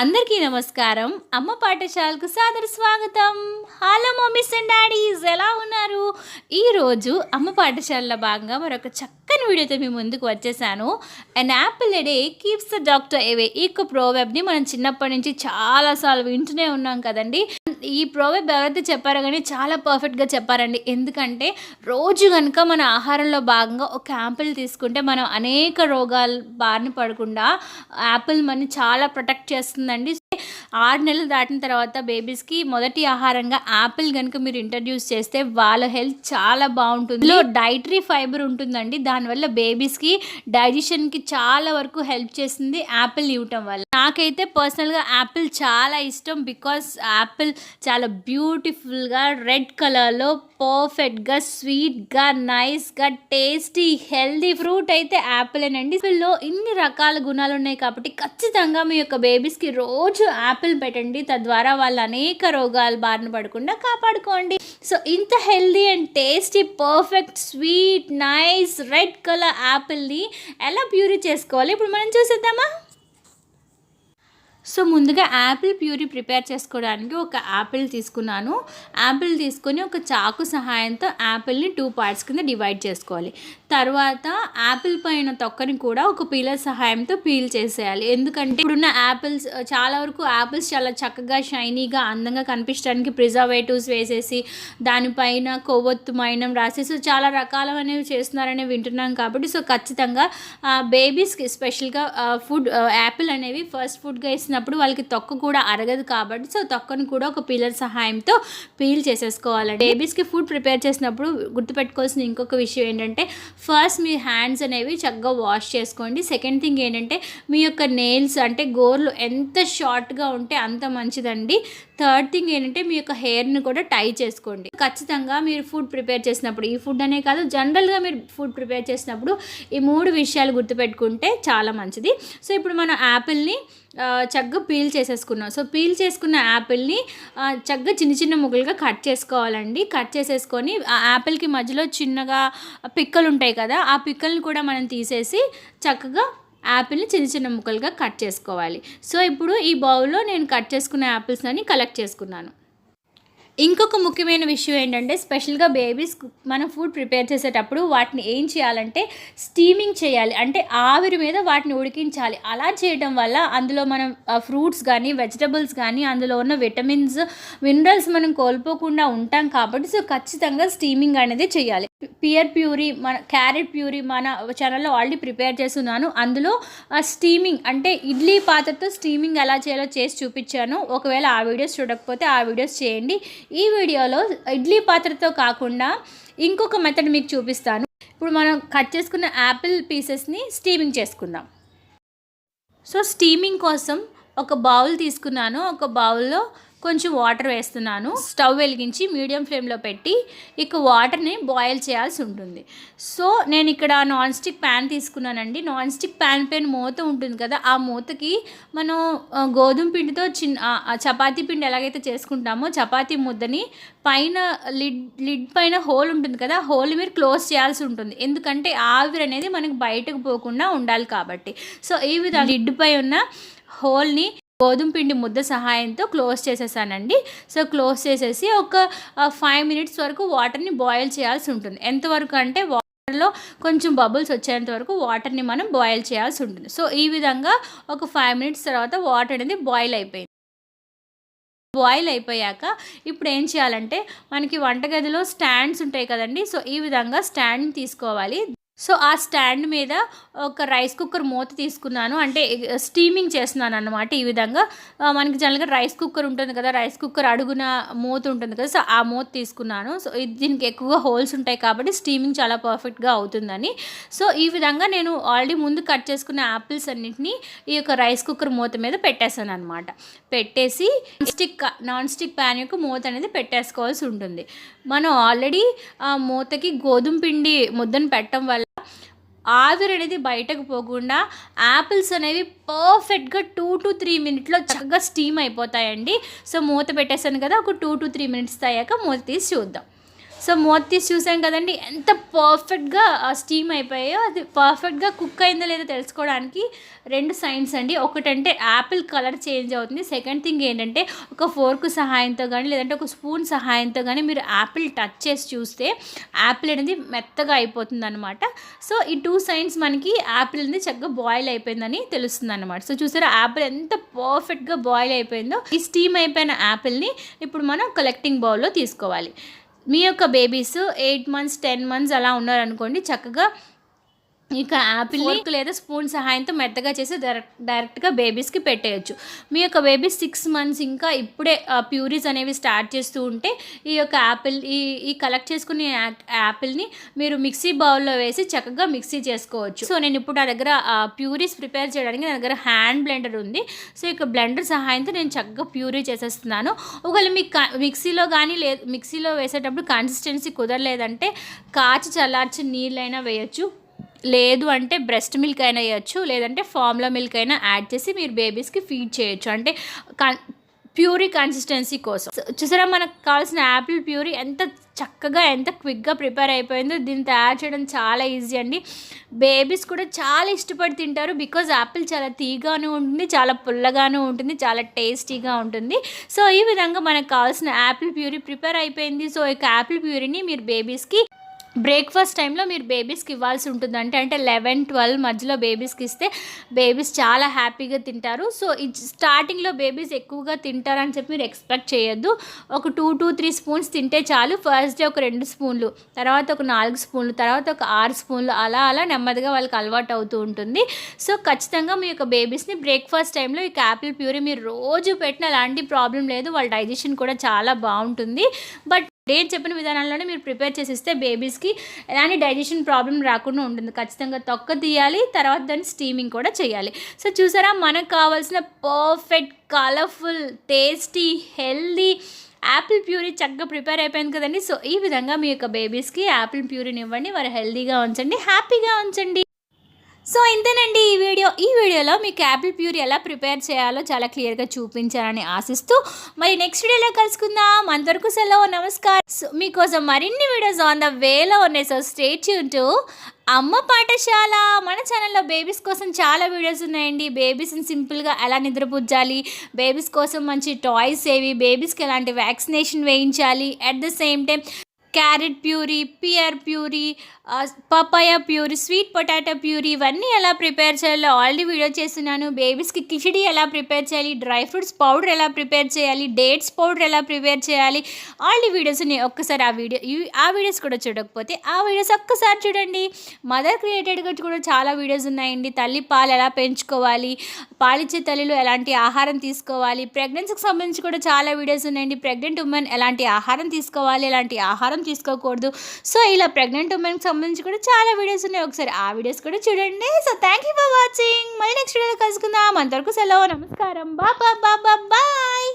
అందరికీ నమస్కారం. అమ్మ పాఠశాలకు సాదర స్వాగతం. హలో మమ్మీస్ అండ్ డాడీస్ ఎలా ఉన్నారు? ఈరోజు అమ్మ పాఠశాలలో భాగంగా మరొక చక్కని వీడియోతో మీ ముందుకు వచ్చేసాను. And apple a day keeps the doctor away ఈ ప్రోవెబ్ని మనం చిన్నప్పటి నుంచి చాలాసార్లు వింటూనే ఉన్నాం కదండి. ఈ ప్రోవెబ్ ఎవరైతే చెప్పారో కానీ చాలా పర్ఫెక్ట్గా చెప్పారండి. ఎందుకంటే రోజు కనుక మన ఆహారంలో భాగంగా ఒక యాపిల్ తీసుకుంటే మనం అనేక రోగాలు బారిన పడకుండా యాపిల్ మనని చాలా ప్రొటెక్ట్ చేస్తుందండి. ఆరు నెలలు దాటిన తర్వాత బేబీస్కి మొదటి ఆహారంగా యాపిల్ కనుక మీరు ఇంట్రడ్యూస్ చేస్తే వాళ్ళ హెల్త్ చాలా బాగుంటుంది. ఇందులో డైటరీ ఫైబర్ ఉంటుందండి. దానివల్ల బేబీస్కి డైజెషన్కి చాలా వరకు హెల్ప్ చేస్తుంది యాపిల్ ఇవ్వటం వల్ల. నాకైతే పర్సనల్గా యాపిల్ చాలా ఇష్టం. బికాస్ యాపిల్ చాలా బ్యూటిఫుల్గా రెడ్ కలర్లో పర్ఫెక్ట్గా స్వీట్గా నైస్గా టేస్టీ హెల్దీ ఫ్రూట్ అయితే యాపిల్ అండి యాపిల్లో ఇన్ని రకాల గుణాలు ఉన్నాయి కాబట్టి ఖచ్చితంగా మీ యొక్క బేబీస్కి రోజు యాపిల్ పెట్టండి. తద్వారా వాళ్ళు అనేక రోగాలు బారిన పడకుండా కాపాడుకోండి. సో ఇంత healthy and tasty perfect sweet nice red colour యాపిల్ని ఎలా ప్యూరీ చేసుకోవాలి? ఇప్పుడు మనం చూసేద్దామా? సో ముందుగా యాపిల్ ప్యూరీ ప్రిపేర్ చేసుకోవడానికి ఒక యాపిల్ తీసుకున్నాను. యాపిల్ తీసుకొని ఒక చాకు సహాయంతో యాపిల్ని టూ పార్ట్స్ కింద డివైడ్ చేసుకోవాలి. తర్వాత యాపిల్ పైన తొక్కని కూడా ఒక పీలర్ సహాయంతో పీల్ చేసేయాలి. ఎందుకంటే ఇప్పుడున్న యాపిల్స్ చాలా వరకు యాపిల్స్ చాలా చక్కగా షైనీగా అందంగా కనిపించడానికి ప్రిజర్వేటివ్స్ వేసేసి దానిపైన కొవ్వొత్తు మైనం రాసి సో చాలా రకాలనేవి చేస్తున్నారని వింటున్నాం కాబట్టి సో ఖచ్చితంగా బేబీస్కి స్పెషల్గా ఫుడ్ యాపిల్ అనేవి ఫస్ట్ ఫుడ్గా చేసినప్పుడు వాళ్ళకి తొక్క కూడా అరగదు కాబట్టి సో తొక్కను కూడా ఒక పీలర్ సహాయంతో పీల్ చేసేసుకోవాలండి. బేబీస్కి ఫుడ్ ప్రిపేర్ చేసినప్పుడు గుర్తుపెట్టుకోవాల్సిన ఇంకొక విషయం ఏంటంటే ఫస్ట్ మీ హ్యాండ్స్ అనేవి చక్కగా వాష్ చేసుకోండి. సెకండ్ థింగ్ ఏంటంటే మీ యొక్క నెయిల్స్ అంటే గోర్లు ఎంత షార్ట్గా ఉంటే అంత మంచిదండి. థర్డ్ థింగ్ ఏంటంటే మీ యొక్క హెయిర్ని కూడా టై చేసుకోండి. ఖచ్చితంగా మీరు ఫుడ్ ప్రిపేర్ చేసినప్పుడు ఈ ఫుడ్ అనే కాదు జనరల్గా మీరు ఫుడ్ ప్రిపేర్ చేసినప్పుడు ఈ మూడు విషయాలు గుర్తుపెట్టుకుంటే చాలా మంచిది. సో ఇప్పుడు మనం యాపిల్ని చక్కగా పీల్ చేసేసుకున్నాం. సో పీల్ చేసుకున్న యాపిల్ని చక్కగా చిన్న చిన్న ముక్కలుగా కట్ చేసుకోవాలండి. కట్ చేసేసుకొని ఆ యాపిల్కి మధ్యలో చిన్నగా పిక్కలు ఉంటాయి కదా ఆ పిక్కల్ని కూడా మనం తీసేసి చక్కగా యాపిల్ని చిన్న చిన్న ముక్కలుగా కట్ చేసుకోవాలి. సో ఇప్పుడు ఈ బౌల్లో నేను కట్ చేసుకున్న యాపిల్స్ అని కలెక్ట్ చేసుకున్నాను. ఇంకొక ముఖ్యమైన విషయం ఏంటంటే స్పెషల్గా బేబీస్ మనం ఫుడ్ ప్రిపేర్ చేసేటప్పుడు వాటిని ఏం చేయాలంటే స్టీమింగ్ చేయాలి. అంటే ఆవిరి మీద వాటిని ఉడికించాలి. అలా చేయడం వల్ల అందులో మనం ఫ్రూట్స్ కానీ వెజిటబుల్స్ కానీ అందులో ఉన్న విటమిన్స్ మినరల్స్ మనం కోల్పోకుండా ఉంటాం కాబట్టి సో ఖచ్చితంగా స్టీమింగ్ అనేది చేయాలి. పియర్ ప్యూరీ మన క్యారెట్ ప్యూరీ మన ఛానల్లో ఆల్రెడీ ప్రిపేర్ చేస్తున్నాను. అందులో స్టీమింగ్ అంటే ఇడ్లీ పాత్రతో స్టీమింగ్ ఎలా చేయాలో చేసి చూపించాను. ఒకవేళ ఆ వీడియోస్ చూడకపోతే ఆ వీడియోస్ చేయండి. ఈ వీడియోలో ఇడ్లీ పాత్రతో కాకుండా ఇంకొక మెథడ్ మీకు చూపిస్తాను. ఇప్పుడు మనం కట్ చేసుకున్న యాపిల్ పీసెస్ని స్టీమింగ్ చేసుకుందాం. సో స్టీమింగ్ కోసం ఒక బౌల్ తీసుకున్నాను. ఒక బౌల్లో కొంచెం వాటర్ వేస్తున్నాను. స్టవ్ వెలిగించి మీడియం ఫ్లేమ్లో పెట్టి ఇక వాటర్ని బాయిల్ చేయాల్సి ఉంటుంది. సో నేను ఇక్కడ నాన్ స్టిక్ ప్యాన్ తీసుకున్నానండి. నాన్ స్టిక్ ప్యాన్ పైన మూత ఉంటుంది కదా ఆ మూతకి మనం గోధుమ పిండితో చిన్న చపాతీ పిండి ఎలాగైతే చేసుకుంటామో చపాతీ ముద్దని పైన లిడ్ లిడ్ పైన హోల్ ఉంటుంది కదా హోల్ మీరు క్లోజ్ చేయాల్సి ఉంటుంది. ఎందుకంటే ఆవిరి అనేది మనకు బయటకు పోకుండా ఉండాలి కాబట్టి. సో ఈ విధంగా లిడ్ పై ఉన్న హోల్ని గోధుమ పిండి ముద్ద సహాయంతో క్లోజ్ చేసేసానండి. సో క్లోజ్ చేసేసి ఒక ఫైవ్ మినిట్స్ వరకు వాటర్ని బాయిల్ చేయాల్సి ఉంటుంది. ఎంతవరకు అంటే వాటర్లో కొంచెం బబుల్స్ వచ్చేంత వరకు వాటర్ని మనం బాయిల్ చేయాల్సి ఉంటుంది. సో ఈ విధంగా ఒక ఫైవ్ మినిట్స్ తర్వాత వాటర్ అనేది బాయిల్ అయిపోయింది. బాయిల్ అయిపోయాక ఇప్పుడు ఏం చేయాలంటే మనకి వంటగదిలో స్టాండ్స్ ఉంటాయి కదండి. సో ఈ విధంగా స్టాండ్ తీసుకోవాలి. సో ఆ స్టాండ్ మీద ఒక రైస్ కుక్కర్ మూత తీసుకున్నాను. అంటే స్టీమింగ్ చేస్తున్నాను అనమాట ఈ విధంగా. మనకి జనరల్గా రైస్ కుక్కర్ ఉంటుంది కదా రైస్ కుక్కర్ అడుగున మూత ఉంటుంది కదా సో ఆ మూత తీసుకున్నాను. సో దీనికి ఎక్కువగా హోల్స్ ఉంటాయి కాబట్టి స్టీమింగ్ చాలా పర్ఫెక్ట్గా అవుతుందని. సో ఈ విధంగా నేను ఆల్రెడీ ముందు కట్ చేసుకున్న యాపిల్స్ అన్నింటినీ ఈ యొక్క రైస్ కుక్కర్ మూత మీద పెట్టేశాను అనమాట పెట్టేసి స్టిక్ నాన్ స్టిక్ ప్యాన్ యొక్క మూత అనేది పెట్టేసుకోవాల్సి ఉంటుంది. మనం ఆల్రెడీ ఆ మూతకి గోధుమ పిండి ముద్దను పెట్టడం వల్ల ఆవిరి అనేది బయటకు పోకుండా యాపిల్స్ అనేవి పర్ఫెక్ట్గా టూ టు త్రీ మినిట్లో చక్కగా స్టీమ్ అయిపోతాయండి. సో మూత పెట్టేశాను కదా ఒక టూ టు త్రీ మినిట్స్ అయ్యాక మూత తీసి చూద్దాం. సో మూత తీసి చూసాం కదండి ఎంత పర్ఫెక్ట్గా స్టీమ్ అయిపోయాయో అది పర్ఫెక్ట్గా కుక్ అయిందో లేదో తెలుసుకోవడానికి రెండు సైన్స్ అండి. ఒకటంటే యాపిల్ కలర్ చేంజ్ అవుతుంది. సెకండ్ థింగ్ ఏంటంటే ఒక ఫోర్క్ సహాయంతో కానీ లేదంటే ఒక స్పూన్ సహాయంతో కానీ మీరు యాపిల్ టచ్ చేసి చూస్తే యాపిల్ అనేది మెత్తగా అయిపోతుంది అనమాట సో ఈ టూ సైన్స్ మనకి యాపిల్ అనేది చక్కగా బాయిల్ అయిపోయిందని తెలుస్తుంది అనమాట సో చూసారా యాపిల్ ఎంత పర్ఫెక్ట్గా బాయిల్ అయిపోయిందో ఈ స్టీమ్ అయిపోయిన యాపిల్ని ఇప్పుడు మనం కలెక్టింగ్ బౌల్లో తీసుకోవాలి. మీ యొక్క babies eight months ten months అలా ఉన్నారనుకోండి చక్కగా ఇక యాపిల్ లేదా స్పూన్ సహాయంతో మెత్తగా చేసి డైరెక్ట్ డైరెక్ట్గా బేబీస్కి పెట్టేయచ్చు. మీ యొక్క బేబీ సిక్స్ మంత్స్ ఇంకా ఇప్పుడే ప్యూరీస్ అనేవి స్టార్ట్ చేస్తూ ఉంటే ఈ యొక్క యాపిల్ ఈ ఈ కలెక్ట్ చేసుకునే యాపిల్ని మీరు మిక్సీ బౌల్లో వేసి చక్కగా మిక్సీ చేసుకోవచ్చు. సో నేను ఇప్పుడు నా దగ్గర ప్యూరీస్ ప్రిపేర్ చేయడానికి నా దగ్గర హ్యాండ్ బ్లెండర్ ఉంది. సో ఇక బ్లెండర్ సహాయంతో నేను చక్కగా ప్యూరీ చేసేస్తున్నాను. ఒకవేళ మీకు మిక్సీలో కానీ లే మిక్సీలో వేసేటప్పుడు కన్సిస్టెన్సీ కుదరలేదంటే కాచి చల్లార్చి నీళ్ళైనా వేయచ్చు. లేదు అంటే బ్రెస్ట్ మిల్క్ అయినా వేయచ్చు లేదంటే ఫార్ములా మిల్క్ అయినా యాడ్ చేసి మీరు బేబీస్కి ఫీడ్ చేయొచ్చు. అంటే కన్ ప్యూరీ కన్సిస్టెన్సీ కోసం. చూసారా మనకు కావాల్సిన యాపిల్ ప్యూరీ ఎంత చక్కగా ఎంత క్విక్గా ప్రిపేర్ అయిపోయిందో దీన్ని తయారు చేయడం చాలా ఈజీ అండి. బేబీస్ కూడా చాలా ఇష్టపడి తింటారు బికాజ్ యాపిల్ చాలా తీగాను ఉంటుంది చాలా పుల్లగాను ఉంటుంది చాలా టేస్టీగా ఉంటుంది. సో ఈ విధంగా మనకు కావాల్సిన యాపిల్ ప్యూరీ ప్రిపేర్ అయిపోయింది. సో ఈ యాపిల్ ప్యూరీని మీరు బేబీస్కి బ్రేక్ఫాస్ట్ టైంలో మీరు బేబీస్కి ఇవ్వాల్సి ఉంటుంది అంటే అంటే లెవెన్ ట్వెల్వ్ మధ్యలో బేబీస్కి ఇస్తే బేబీస్ చాలా హ్యాపీగా తింటారు. సో స్టార్టింగ్లో బేబీస్ ఎక్కువగా తింటారని చెప్పి మీరు ఎక్స్పెక్ట్ చేయొద్దు. ఒక టూ టూ త్రీ స్పూన్స్ తింటే చాలు. ఫస్ట్ డే ఒక రెండు స్పూన్లు తర్వాత ఒక నాలుగు స్పూన్లు తర్వాత ఒక ఆరు స్పూన్లు అలా అలా నెమ్మదిగా వాళ్ళకి అలవాటు అవుతూ ఉంటుంది. సో ఖచ్చితంగా మీ యొక్క బేబీస్ని బ్రేక్ఫాస్ట్ టైంలో ఈ యాపిల్ ప్యూరీ మీరు రోజు పెట్టిన అలాంటి ప్రాబ్లం లేదు. వాళ్ళ డైజెషన్ కూడా చాలా బాగుంటుంది. బట్ నేను చెప్పిన విధానంలోనే మీరు ప్రిపేర్ చేసి ఇస్తే బేబీస్కి ఎలాంటి డైజెషన్ ప్రాబ్లం రాకుండా ఉంటుంది. ఖచ్చితంగా తొక్క తీయాలి తర్వాత దాన్ని స్టీమింగ్ కూడా చేయాలి. సో చూసారా మనకు కావాల్సిన perfect colourful tasty healthy apple puree చక్కగా ప్రిపేర్ అయిపోయింది కదండి. సో ఈ విధంగా మీ యొక్క బేబీస్కి యాపిల్ ప్యూరీని ఇవ్వండి. వారు హెల్దీగా ఉంచండి హ్యాపీగా ఉంచండి. సో ఇంతేనండి ఈ వీడియో. ఈ వీడియోలో మీకు యాపిల్ ప్యూరీ ఎలా ప్రిపేర్ చేయాలో చాలా క్లియర్గా చూపించాలని ఆశిస్తూ మరి నెక్స్ట్ వీడియోలో కలుసుకుందాం. అంతవరకు సెలవు నమస్కారం. సో మీకోసం మరిన్ని వీడియోస్ ఆన్ ద వేలో ఉన్నాయి. సో స్టేట్ ఉంటూ అమ్మ పాఠశాల. మన ఛానల్లో బేబీస్ కోసం చాలా వీడియోస్ ఉన్నాయండి. బేబీస్ని సింపుల్గా ఎలా నిద్రపుచ్చాలి బేబీస్ కోసం మంచి టాయ్స్ ఏవి? బేబీస్కి ఎలాంటి వ్యాక్సినేషన్ వేయించాలి? At the same time carrot puree pear puree papaya puree sweet potato puree ఇవన్నీ ఎలా ప్రిపేర్ చేయాలో ఆల్రెడీ వీడియో చేస్తున్నాను. బేబీస్కి కిచిడి ఎలా ప్రిపేర్ చేయాలి డ్రై ఫ్రూట్స్ పౌడర్ ఎలా ప్రిపేర్ చేయాలి డేట్స్ పౌడర్ ఎలా ప్రిపేర్ చేయాలి ఆల్రెడీ వీడియోస్ ఉన్నాయి. ఒక్కసారి ఆ వీడియో ఆ వీడియోస్ కూడా చూడకపోతే ఆ వీడియోస్ ఒక్కసారి చూడండి. మదర్ క్రియేటెడ్గా కూడా చాలా వీడియోస్ ఉన్నాయండి. తల్లి పాలు ఎలా పెంచుకోవాలి పాలిచ్చే తల్లిలో ఎలాంటి ఆహారం తీసుకోవాలి ప్రెగ్నెన్సీకి సంబంధించి కూడా చాలా వీడియోస్ ఉన్నాయండి. ప్రెగ్నెంట్ ఉమెన్ ఎలాంటి ఆహారం తీసుకోవాలి ఎలాంటి ఆహారం తీసుకోకూడదు. సో ఇలా ప్రెగ్నెంట్ ఉమెన్కి సంబంధించి కూడా చాలా వీడియోస్ ఉన్నాయి. ఒకసారి ఆ వీడియోస్ కూడా చూడండి. So thank you for watching మళ్ళీ నెక్స్ట్ వీడియోలో కలుసుకుందాం. అంతవరకు సెలవు. నమస్కారం. బాబా బాబా బాయ్